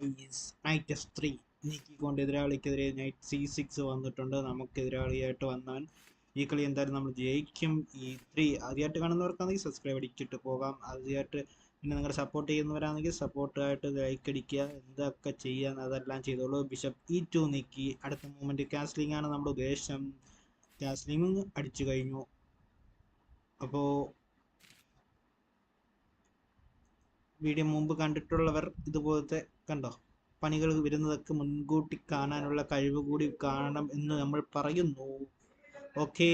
Guys knight S three നീക്കിക്കൊണ്ട് എതിരാളിക്കെതിരെ knight C six വന്നിട്ടുണ്ട്. നമുക്ക് എതിരാളിയായിട്ട് വന്നവൻ ഈ കളി എന്തായാലും നമ്മൾ ജയിക്കും. ഈ ത്രീ ആദ്യമായിട്ട് കാണുന്നവർക്കാണെങ്കിൽ സബ്സ്ക്രൈബ് അടിച്ചിട്ട് പോകാം. ആദ്യമായിട്ട് പിന്നെ നിങ്ങളുടെ സപ്പോർട്ട് ചെയ്യുന്നവരാണെങ്കിൽ സപ്പോർട്ടായിട്ട് ലൈക്ക് അടിക്കുക. എന്തൊക്കെ ചെയ്യാൻ അതെല്ലാം ചെയ്തോളൂ. ബിഷപ്പ് ഇ ടു നീക്കി. അടുത്ത മൂമെന്റ് കാസ്ലിംഗ് ആണ് നമ്മുടെ ഉദ്ദേശം. കാസ്ലിംഗ് അടിച്ചു കഴിഞ്ഞു. അപ്പോൾ വീഡിയോ മുമ്പ് കണ്ടിട്ടുള്ളവർ ഇതുപോലത്തെ കണ്ടോ? പണികൾ വരുന്നതൊക്കെ മുൻകൂട്ടി കാണാനുള്ള കഴിവ് കൂടി കാണണം എന്ന് നമ്മൾ പറയുന്നു. ഓക്കേ.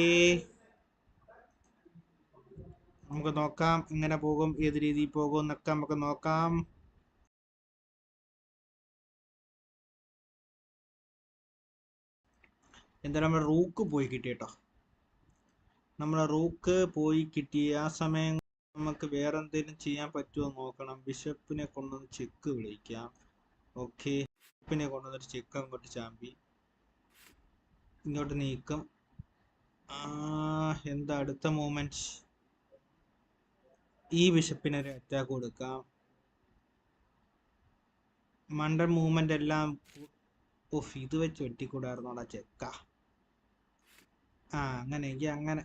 നമുക്ക് നോക്കാം. എങ്ങനെ പോകും? ഏത് രീതിയിൽ പോകും എന്നൊക്കെ നമുക്ക് നോക്കാം. എന്തായാലും നമ്മൾ റൂക്ക് പോയി കിട്ടി കേട്ടോ നമ്മളെ റൂക്ക് പോയി കിട്ടിയ ആ സമയം നമുക്ക് വേറെ എന്തെങ്കിലും ചെയ്യാൻ പറ്റുമോ നോക്കണം. ബിഷപ്പിനെ കൊണ്ടൊന്ന് ചെക്ക് വിളിക്കാം. ഓക്കെ. ബിഷപ്പിനെ കൊണ്ടൊന്നൊരു ചെക്ക് അങ്ങോട്ട് ചാമ്പി. ഇങ്ങോട്ട് നീക്കം. എന്താ അടുത്ത മൂമെന്റ് ഈ ബിഷപ്പിനെ ഒരു അറ്റാക്ക് കൊടുക്കാം. മണ്ടൻ മൂവ്മെന്റ് എല്ലാം ഓഫ് ഇത് വെച്ച് വെട്ടിക്കൂടായിരുന്നോടാ ചെക്ക. ആ അങ്ങനെയെങ്കിൽ അങ്ങനെ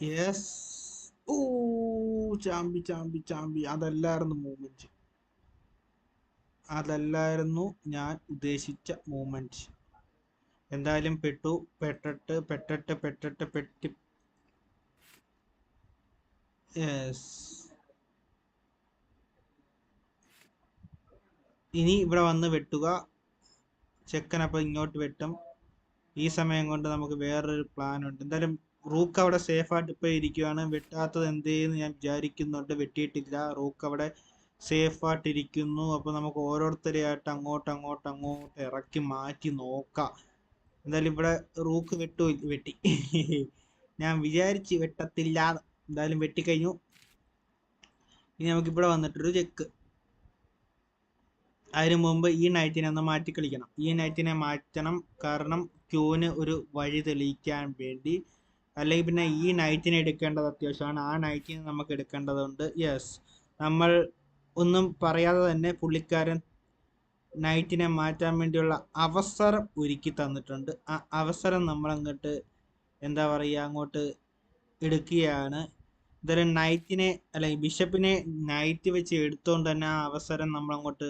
യെസ് ഓ ചാമ്പി ചാമ്പി ചാമ്പി അതല്ലായിരുന്നു മൂവ്മെന്റ് അതല്ലായിരുന്നു ഞാൻ ഉദ്ദേശിച്ച മൂവ്മെന്റ് എന്തായാലും പെട്ടു. പെട്ടിട്ട് പെട്ടിട്ട് പെട്ടിട്ട് പെട്ടി. യെസ് ഇനി ഇവിടെ വന്ന് വെട്ടുക. ചെക്കൻ അപ്പോൾ ഇങ്ങോട്ട് വെട്ടും. ഈ സമയം കൊണ്ട് നമുക്ക് വേറൊരു പ്ലാൻ ഉണ്ട്. എന്തായാലും റൂക്ക് അവിടെ സേഫ് ആയിട്ട് ഇപ്പൊ ഇരിക്കുകയാണ് വെട്ടാത്തത് എന്തേന്ന് ഞാൻ വിചാരിക്കുന്നുണ്ട് വെട്ടിയിട്ടില്ല. റൂക്ക് അവിടെ സേഫ് ആയിട്ട് ഇരിക്കുന്നു. അപ്പൊ നമുക്ക് ഓരോരുത്തരെയായിട്ട് അങ്ങോട്ട് അങ്ങോട്ട് അങ്ങോട്ട് ഇറക്കി മാറ്റി നോക്കാം. എന്തായാലും ഇവിടെ റൂക്ക് വെട്ടു വെട്ടി. ഞാൻ വിചാരിച്ച് വെട്ടത്തില്ല. എന്തായാലും വെട്ടിക്കഴിഞ്ഞു. ഇനി നമുക്ക് ഇവിടെ വന്നിട്ടൊരു ചെക്ക് അതിനു മുമ്പ് ഈ നൈറ്റിനെ ഒന്ന് മാറ്റി കളിക്കണം. ഈ നൈറ്റിനെ മാറ്റണം. കാരണം ക്യൂവിന് ഒരു വഴി തെളിയിക്കാൻ വേണ്ടി അല്ലെങ്കിൽ പിന്നെ ഈ നൈറ്റിനെ എടുക്കേണ്ടത് അത്യാവശ്യമാണ്. ആ നൈറ്റിന് നമുക്ക് എടുക്കേണ്ടതുണ്ട്. യെസ് നമ്മൾ ഒന്നും പറയാതെ തന്നെ പുള്ളിക്കാരൻ നൈറ്റിനെ മാറ്റാൻ വേണ്ടിയുള്ള അവസരം ഒരുക്കി തന്നിട്ടുണ്ട്. ആ അവസരം നമ്മൾ അങ്ങോട്ട് എന്താ പറയുക അങ്ങോട്ട് എടുക്കുകയാണ്. എന്തായാലും നൈറ്റിനെ അല്ലെങ്കിൽ ബിഷപ്പിനെ നൈറ്റ് വെച്ച് എടുത്തുകൊണ്ട് തന്നെ ആ അവസരം നമ്മൾ അങ്ങോട്ട്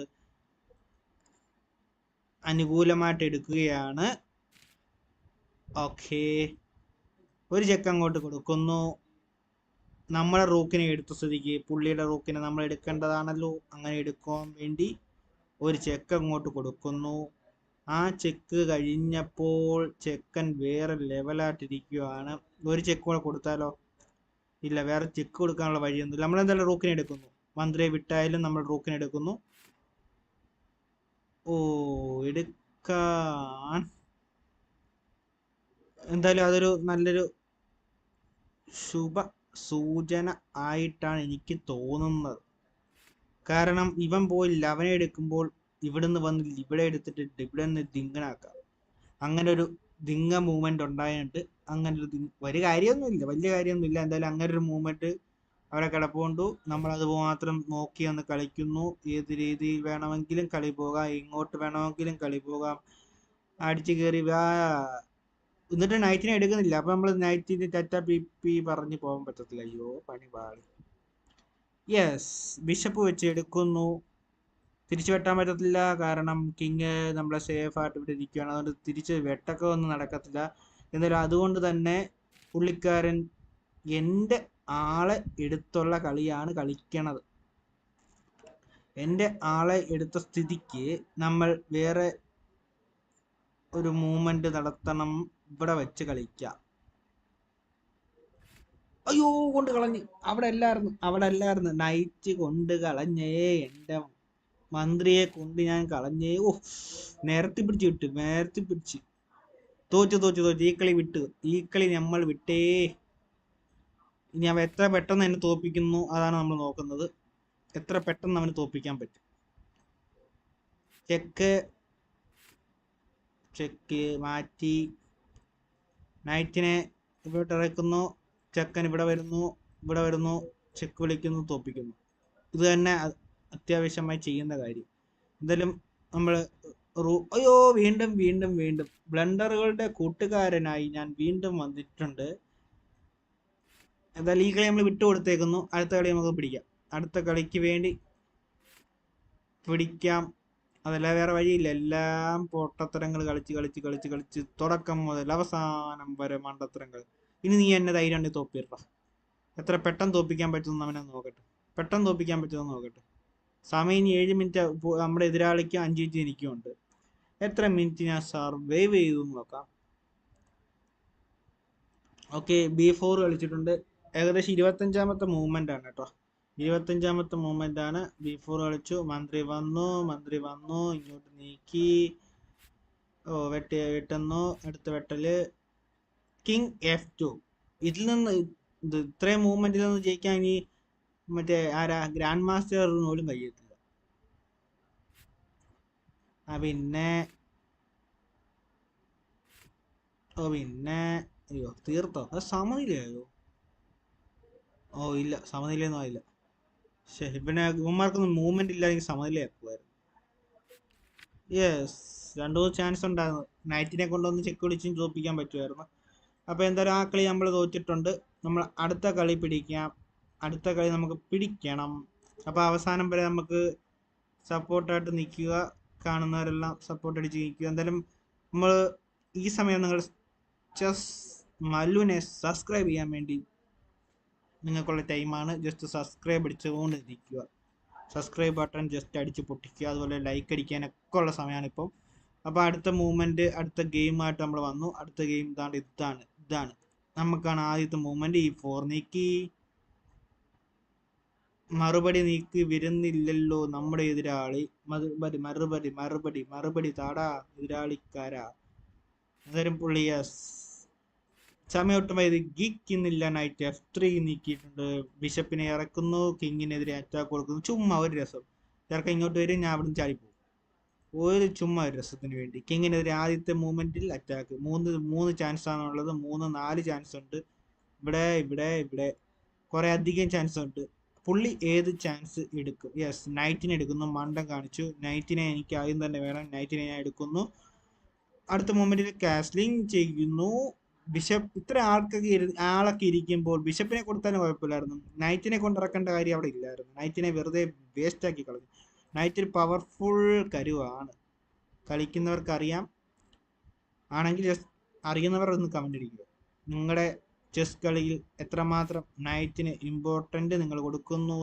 അനുകൂലമായിട്ട് എടുക്കുകയാണ്. ഓക്കേ ഒരു ചെക്ക് അങ്ങോട്ട് കൊടുക്കുന്നു. നമ്മളെ റൂക്കിനെ എടുത്ത സ്ഥിതിക്ക് പുള്ളിയുടെ റൂക്കിനെ നമ്മൾ എടുക്കേണ്ടതാണല്ലോ. അങ്ങനെ എടുക്കാൻ വേണ്ടി ഒരു ചെക്ക് അങ്ങോട്ട് കൊടുക്കുന്നു. ആ ചെക്ക് കഴിഞ്ഞപ്പോൾ ചെക്കൻ വേറെ ലെവലായിട്ടിരിക്കുകയാണ് ഒരു ചെക്ക് കൂടെ കൊടുത്താലോ? ഇല്ല വേറെ ചെക്ക് കൊടുക്കാനുള്ള വഴിയൊന്നുമില്ല. നമ്മളെന്തായാലും റൂക്കിനെ എടുക്കുന്നു. മന്ത്രിയെ വിട്ടായാലും നമ്മൾ റൂക്കിനെ എടുക്കുന്നു. ഓ എടുക്കാൻ. എന്തായാലും അതൊരു നല്ലൊരു ശുഭ സൂചന ആയിട്ടാണ് എനിക്ക് തോന്നുന്നത്. കാരണം ഇവൻ പോയി ലവനെ എടുക്കുമ്പോൾ ഇവിടുന്ന് വന്ന് ഇവിടെ എടുത്തിട്ട് ഇവിടെ നിന്ന് ദിങ്കനാക്കാം. അങ്ങനെ ഒരു ദിങ്ക മൂവ്മെന്റ് ഉണ്ടായിട്ട് അങ്ങനെ ഒരു ഒരു കാര്യമൊന്നുമില്ല വലിയ കാര്യമൊന്നുമില്ല. എന്തായാലും അങ്ങനെ ഒരു മൂവ്മെന്റ് അവിടെ കിടപ്പുകൊണ്ടു. നമ്മൾ അത് മാത്രം നോക്കി ഒന്ന് കളിക്കുന്നു. ഏത് രീതിയിൽ വേണമെങ്കിലും കളി പോകാം. എങ്ങോട്ട് വേണമെങ്കിലും കളി പോകാം. അടിച്ചു കയറി എന്നിട്ട് നൈറ്റിനെ എടുക്കുന്നില്ല. അപ്പൊ നമ്മൾ നൈറ്റിന് ടറ്റ പി പി പറഞ്ഞ് പോകാൻ പറ്റത്തില്ല. അയ്യോ പണി പാളി. യെസ് ബിഷപ്പ് വെച്ച് എടുക്കുന്നു തിരിച്ചു വെട്ടാൻ പറ്റത്തില്ല. കാരണം കിങ് നമ്മളെ സേഫ് ആയിട്ട് ഇവിടെ ഇരിക്കുകയാണ് അതുകൊണ്ട് തിരിച്ച് വെട്ടൊക്കെ ഒന്നും നടക്കത്തില്ല. എന്നാലും അതുകൊണ്ട് തന്നെ പുള്ളിക്കാരൻ എന്റെ ആളെ എടുത്തുള്ള കളിയാണ് കളിക്കണത്. എന്റെ ആളെ എടുത്ത സ്ഥിതിക്ക് നമ്മൾ വേറെ ഒരു മൂവ്മെന്റ് നടത്തണം. ഇവിടെ വെച്ച് കളിക്കാം. അയ്യോ കൊണ്ട് കളഞ്ഞ്. അവിടെ അല്ലായിരുന്നു അവിടെ അല്ലായിരുന്നു നൈറ്റ് കൊണ്ട് കളഞ്ഞേ എന്റെ മന്ത്രിയെ കൊണ്ട് ഞാൻ കളഞ്ഞേ. ഓ നേരത്തെ പിടിച്ച് വിട്ടു നേരത്തെ പിടിച്ച്. തോച്ചു തോച്ചു തോച്ചു ഈ കളി വിട്ടു ഈ കളി നമ്മൾ വിട്ടേ. ഇനി അവ എത്ര പെട്ടെന്ന് എന്നെ തോപ്പിക്കുന്നു അതാണ് നമ്മൾ നോക്കുന്നത്. എത്ര പെട്ടെന്ന് അവന് തോപ്പിക്കാൻ പറ്റും. ചെക്ക് ചെക്ക് മാറ്റി. നൈറ്റിനെ ഇവിടെ ഇറക്കുന്നു ചെക്കൻ ഇവിടെ വരുന്നു ഇവിടെ വരുന്നു ചെക്ക് വിളിക്കുന്നു തോപ്പിക്കുന്നു. ഇത് തന്നെ അത്യാവശ്യമായി ചെയ്യുന്ന കാര്യം. എന്തായാലും നമ്മൾ റൂ അയ്യോ വീണ്ടും വീണ്ടും വീണ്ടും. ബ്ലണ്ടറുകളുടെ കൂട്ടുകാരനായി ഞാൻ വീണ്ടും വന്നിട്ടുണ്ട്. എന്തായാലും ഈ കളി നമ്മൾ വിട്ടുകൊടുത്തേക്കുന്നു അടുത്ത കളി നമുക്ക് പിടിക്കാം. അടുത്ത കളിക്ക് വേണ്ടി പിടിക്കാം. അതല്ല വേറെ വഴിയില്ല. എല്ലാം പൊട്ടത്തരങ്ങൾ കളിച്ച് കളിച്ച് കളിച്ച് കളിച്ച് തുടക്കം മുതൽ അവസാനം വരെ മണ്ടത്തരങ്ങൾ. ഇനി നീ എന്നെ ധൈര്യം ഉണ്ടെങ്കിൽ തോപ്പിട എത്ര പെട്ടെന്ന് തോപ്പിക്കാൻ പറ്റുമെന്ന് അവനെ നോക്കട്ടെ. പെട്ടെന്ന് തോപ്പിക്കാൻ പറ്റുമെന്ന് നോക്കട്ടെ. സമയം ഇനി ഏഴ് മിനിറ്റ് നമ്മുടെ എതിരാളിക്ക് അഞ്ച് മിനിറ്റ് എനിക്കുമുണ്ട് എത്ര മിനിറ്റ് ഞാൻ സർവൈവ് ചെയ്തു നോക്കാം. ഓക്കെ ബി ഫോർ കളിച്ചിട്ടുണ്ട്. ഏകദേശം ഇരുപത്തഞ്ചാമത്തെ മൂവ്മെന്റ് ആണ് കേട്ടോ. ഇരുപത്തഞ്ചാമത്തെ മൂവ്മെന്റ് ആണ് ബി ഫോർ കളിച്ചു. മന്ത്രി വന്നു. മന്ത്രി വന്നു. ഇങ്ങോട്ട് നീക്കി. ഓ വെട്ടി വെട്ടുന്നു. അടുത്ത വെട്ടൽ. King F two. ഇതിൽ നിന്ന് ഇത് ഇത്രയും മൂവ്മെന്റിൽ നിന്ന് ജയിക്കാൻ ഇനി മറ്റേ ആരാ ഗ്രാൻഡ് മാസ്റ്റർ പോലും കഴിയത്തില്ല. ആ പിന്നെ ഓ പിന്നെ അയ്യോ തീർത്തോ? അത് സമനിലയായോ? ഓ ഇല്ല. സമനിലയൊന്നും ആയില്ല. പിന്നെ ഇവന്മാർക്കൊന്നും മൂവ്മെന്റ് ഇല്ലാതെങ്കിൽ സമനിലയാക്കുമായിരുന്നു യെസ് രണ്ടു മൂന്ന് ചാൻസ് ഉണ്ടായിരുന്നു. നൈറ്റിനെ കൊണ്ടൊന്ന് ചെക്ക് വിളിച്ചും തോപ്പിക്കാൻ പറ്റുമായിരുന്നു. അപ്പോൾ എന്തായാലും ആ കളി നമ്മൾ തോറ്റിട്ടുണ്ട്. നമ്മൾ അടുത്ത കളി പിടിക്കാം. അടുത്ത കളി നമുക്ക് പിടിക്കണം. അപ്പോൾ അവസാനം വരെ നമുക്ക് സപ്പോർട്ടായിട്ട് നിൽക്കുക. കാണുന്നവരെല്ലാം സപ്പോർട്ട് അടിച്ച് നിൽക്കുക. എന്തായാലും നമ്മൾ ഈ സമയം നിങ്ങൾ ചെസ് മല്ലുവിനെ സബ്സ്ക്രൈബ് ചെയ്യാൻ വേണ്ടി നിങ്ങൾക്കുള്ള ടൈമാണ് ജസ്റ്റ് സബ്സ്ക്രൈബ് അടിച്ചുകൊണ്ട് ഇരിക്കുക സബ്സ്ക്രൈബ് ബട്ടൺ ജസ്റ്റ് അടിച്ച് പൊട്ടിക്കുക. അതുപോലെ ലൈക്ക് അടിക്കാനൊക്കെ ഉള്ള സമയമാണ് ഇപ്പോൾ അപ്പോൾ അടുത്ത മൂവ്മെന്റ് അടുത്ത ഗെയിമായിട്ട് നമ്മൾ വന്നു. അടുത്ത ഗെയിം ഇതാണ്ട് ഇതാണ് ഇതാണ്. നമുക്കാണ് ആദ്യത്തെ മൂവ്മെന്റ് ഈ ഫോർ നീക്കി. മറുപടി നീക്കി വരുന്നില്ലല്ലോ നമ്മുടെ എതിരാളി. മറുപടി മറുപടി മറുപടി മറുപടി താടാ എതിരാളിക്കാരാ. അന്നേരം പുള്ളി. സമയൊട്ടും ഗിക്ക് ഇന്നില്ല നൈറ്റ് എഫ് ത്രീ നീക്കിയിട്ടുണ്ട്. ബിഷപ്പിനെ ഇറക്കുന്നു. കിങ്ങിനെതിരെ അറ്റാക്ക് കൊടുക്കുന്നു. ചുമ്മാ ഒരു രസം. ചേർക്കാൻ ഇങ്ങോട്ട് വരും ഞാൻ അവിടെ നിന്ന് ചാടിപ്പോകും ഒരു ചുമ്മാ ഒരു രസത്തിന് വേണ്ടി. കിങ്ങിനെതിരെ ആദ്യത്തെ മൂവ്മെന്റിൽ അറ്റാക്ക് മൂന്ന് മൂന്ന് ചാൻസ് ആണുള്ളത്. മൂന്ന് നാല് ചാൻസ് ഉണ്ട്. ഇവിടെ ഇവിടെ ഇവിടെ. കുറെ അധികം ചാൻസ് ഉണ്ട്. പുള്ളി ഏത് ചാൻസ് എടുക്കും? യെസ് നൈറ്റിനെ എടുക്കുന്നു. മണ്ടം കാണിച്ചു. നൈറ്റിനെ എനിക്ക് ആദ്യം തന്നെ വേണം. നൈറ്റിനെ ഞാൻ എടുക്കുന്നു. അടുത്ത മൂമെന്റിൽ കാസ്ലിംഗ് ചെയ്യുന്നു. ബിഷപ്പ് ഇത്ര ആൾക്കൊക്കെ ഇരു ആളൊക്കെ ഇരിക്കുമ്പോൾ ബിഷപ്പിനെ കൊടുത്താലും കുഴപ്പമില്ലായിരുന്നു. നൈറ്റിനെ കൊണ്ടിറക്കേണ്ട കാര്യം അവിടെ ഇല്ലായിരുന്നു. നൈറ്റിനെ വെറുതെ വേസ്റ്റ് ആക്കി കളഞ്ഞു. നൈറ്റ് ഒരു പവർഫുൾ കരുവാണ്. കളിക്കുന്നവർക്ക് അറിയാം ആണെങ്കിൽ ജസ്റ്റ് അറിയുന്നവർ ഒന്ന് കമന്റ് അടിക്കുക. നിങ്ങളുടെ ചെസ് കളിയിൽ എത്രമാത്രം നൈറ്റിന് ഇമ്പോർട്ടന്റ് നിങ്ങൾ കൊടുക്കുന്നു